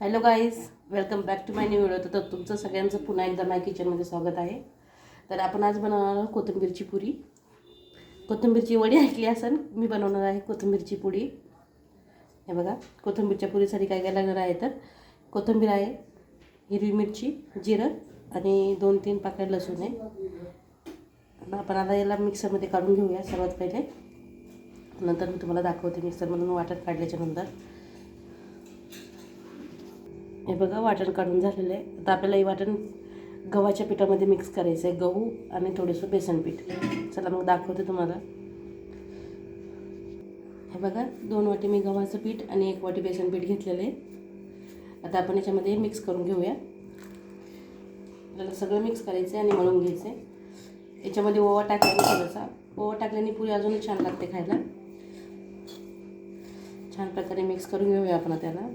Hello guys welcome back to my new video. तर तुमचं सगळ्यांचं पुन्हा एकदा माय किचनमध्ये स्वागत आहे. तर आपण आज बनवणार आहोत कोथिंबीरची पुरी. कोथिंबीरची वडी ऐकली असेल मी बनवणार आहे कोथिंबीरची पुडी हे बघा कोथिंबीरच्या पुरीसाठी काय काय लागणार आहे तर? कोथिंबीर आहे हिरवी मिरची जिरं आणि दोन तीन पाकळ्या लसूण आहे. आपण आता याला मिक्सरमध्ये काढून घेऊया सर्वात पहिले. नंतर मी तुम्हाला दाखवते मिक्सरमधून वाटण काढल्याच्यानंतर हे बघा वाटण काढून झालेलं आहे. आता आपल्याला हे वाटण गव्हाच्या पिठामध्ये मिक्स करायचं आहे गहू आणि थोडंसं बेसन पीठ. चला मग दाखवते तुम्हाला. हे बघा दोन वाटी मी गव्हाचं पीठ आणि एक वाटी बेसन पीठ घेतलेलं आहे. आता आपण याच्यामध्ये मिक्स करून घेऊया. आपल्याला सगळं मिक्स करायचं आहे आणि मळून घ्यायचं आहे याच्यामध्ये ओवा टाकल्याने थोडासा ओवा टाकल्याने पुरी अजूनही छान लागते खायला. छान प्रकारे मिक्स करून घेऊया आपण त्याला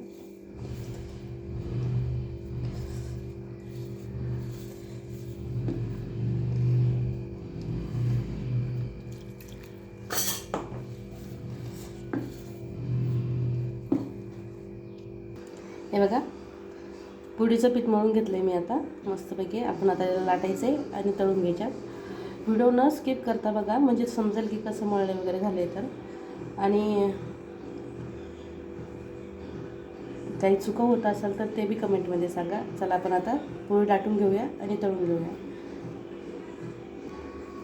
हे बघा. पुडीचं पीठ मळून घेतलं आहे मी आता मस्तपैकी. आपण आता याला लाटायचं आहे आणि तळून घ्यायच्या. व्हिडिओ न स्किप करता बघा म्हणजे समजेल की कसं मळले वगैरे झाले तर. आणि काही चुका होत असेल तर ते बी कमेंटमध्ये सांगा. चला आपण आता पुढे लाटून घेऊया आणि तळून घेऊया.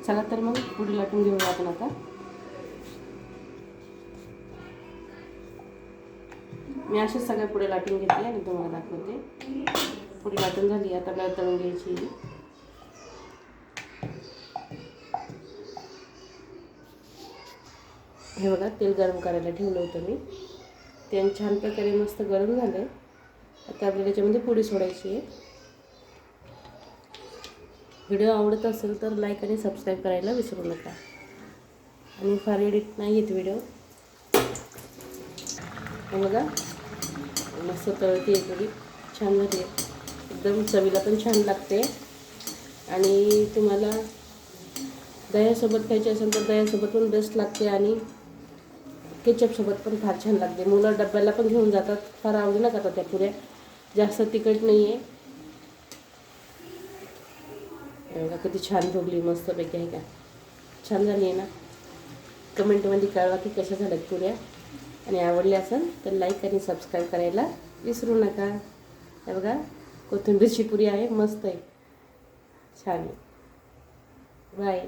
चला तर मग पुढे लाटून घेऊया आपण आता. मी असेच सगळ्या पुढे लाटून घेतले आणि तुम्हाला दाखवते. पुढे लाटून झाली आता आपल्याला तळून घ्यायची. हे बघा तेल गरम करायला ठेवलं होतं मी. तेल छान प्रकारे मस्त गरम झालं आहे आता आपल्याला त्याच्यामध्ये पुडी सोडायची आहे. व्हिडिओ आवडत असेल तर लाईक आणि सबस्क्राईब करायला विसरू नका. आणि फार एडिट नाही येत व्हिडिओ बघा. मस्त तळती आहे थोडी. छान झाली. आहे एकदम चवीला पण छान लागते. आणि तुम्हाला दह्यासोबत खायची असेल तर दह्यासोबत पण बेस्ट लागते आणि केचपसोबत पण फार छान लागते. मुलं डब्याला पण घेऊन जातात. फार आवडीनं खातात त्या पुऱ्या. जास्त तिखट नाही आहे बघा किती छान भोगली मस्तपैकी आहे का? छान झाली आहे ना? कमेंटमध्ये कळवा की कशा झाल्यात पुऱ्या. आणि आवडले असेल तर लाईक आणि सबस्क्राईब करायला विसरू नका. हे बघा कोथिंबीरची पुरी आहे मस्त आहे. छान आहे. बाय